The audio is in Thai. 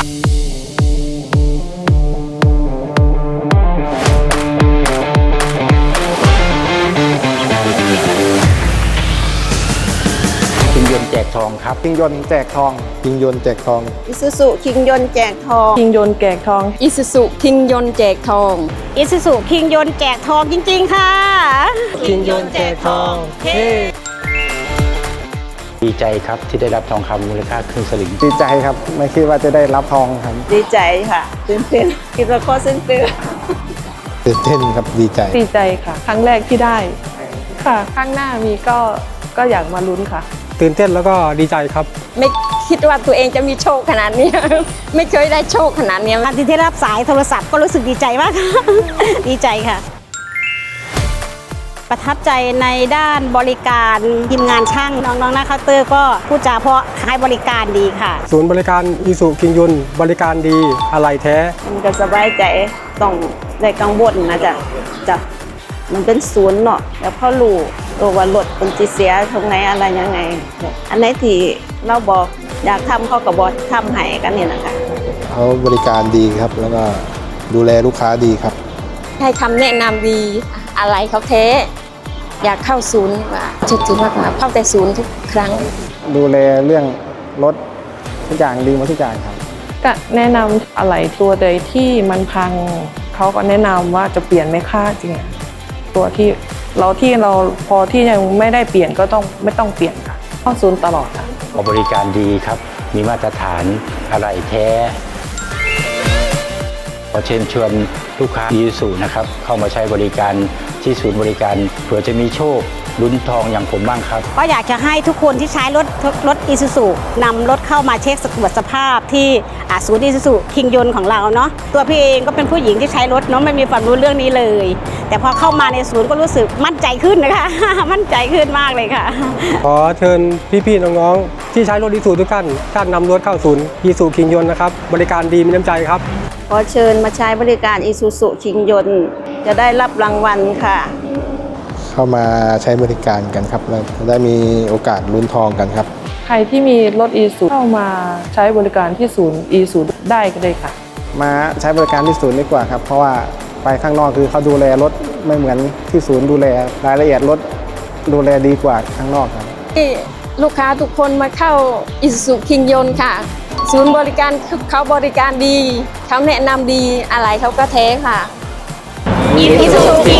คิงยนต์แจกทองครับคิงยนต์แจกทองยิงยนต์แจกทองอิซูซุคิงยนต์แจกทองคิงยนต์แจกทองอิสุสุคิงยนต์แจกทองอิซูซุคิงยนต์แจกทองจริง ๆ ค่ะคิงยนต์แจกทอง ดีใจครับที่ได้รับทองคำมูลค่าครึ่งสลึง ดีใจครับ ไม่คิดว่าจะได้รับทองครับดีใจค่ะตื่นเต้นคิดว่าข้อสิ้นเตือนตื่นเต้นครับดีใจดีใจค่ะ ครั้งแรกที่ได้ ค่ะ ข้างหน้ามีก็ก็อยากมาลุ้นค่ะ ตื่นเต้นแล้วก็ดีใจครับ ไม่คิดว่าตัวเองจะมีโชคขนาดนี้ ไม่เคยได้โชคขนาดนี้ทันทีที่รับสายโทรศัพท์ก็รู้สึกดีใจมาก ดีใจค่ะ ประทับใจในด้านบริการทีมงานช่างน้องๆหน้าเคาน์เตอร์ก็พูดจาเพราะให้บริการดีค่ะ ศูนย์บริการอีสุคิงยนต์บริการดีอะไรแท้ มันก็สบายใจต้องได้กังวลนะจ๊ะจ้ะมันเป็นศูนย์เนาะแล้วพ่อรู้เออว่ารถเป็นจีเสียตรงไหนอะไรยังไง อันไหนที่เราบอกอยากทำเขาก็บอกทำให้กันเนี่ยนะคะเขาบริการดีครับแล้วก็ดูแลลูกค้าดีครับ ให้คำแนะนำดีอะไรเขาเท อยากเข้าศูนย์ว่าจุดถึงมากกว่าเข้าแต่ศูนย์ทุกครั้ง ดูแลเรื่องรถทุกอย่างดีหมดทุกอย่างครับก็แนะนำอะไรตัวใดที่มันพังเขาก็แนะนำว่าจะเปลี่ยนไหมค่าจริงอะตัวที่เราที่เราพอที่ยังไม่ได้เปลี่ยนก็ต้องไม่ต้องเปลี่ยนค่ะเข้าศูนย์ตลอดค่ะบริการดีครับ มีมาตรฐานอะไรแท้ ขอเชิญชวนลูกค้าอีสุนะครับ เข้ามาใช้บริการ ที่ศูนย์บริการเผื่อจะมีโชค ลุ้นทองอย่างผมบ้างครับ ก็อยากจะให้ทุกคนที่ใช้รถรถอีซูซูนำรถเข้ามาเช็คตรวจสภาพที่อ่าศูนย์อีซูซูคิงยนต์ของเราเนาะตัวพี่เองก็เป็นผู้หญิงที่ใช้รถเนาะไม่มีความรู้เรื่องนี้เลย แต่พอเข้ามาในศูนย์ก็รู้สึกมั่นใจขึ้นนะคะ มั่นใจขึ้นมากเลยค่ะ ขอเชิญพี่ๆน้องๆที่ใช้รถอีสุทุกท่านท่านนำรถเข้าศูนย์อีสุคิงยนต์นะครับบริการดีมีน้ำใจครับขอเชิญมาใช้บริการอีซูซูคิงยนต์จะได้รับรางวัลค่ะ เข้ามาใช้บริการกันครับแล้วจะได้มีโอกาสลุ้นทองกันครับ ใครที่มีรถอีสูเข้ามาใช้บริการที่ศูนย์อีสูได้ก็ได้ค่ะ มาใช้บริการที่ศูนย์ดีกว่าครับ เพราะว่าไปข้างนอกคือเขาดูแลรถไม่เหมือนที่ศูนย์ดูแลรายละเอียดรถดูแลดีกว่าข้างนอกครับ ที่ลูกค้าทุกคนมาเข้าอิสุคิงยนต์ค่ะ ศูนย์บริการเขาบริการดี เขาแนะนำดีอะไรเขาก็เทค่ะอีซูซูคิง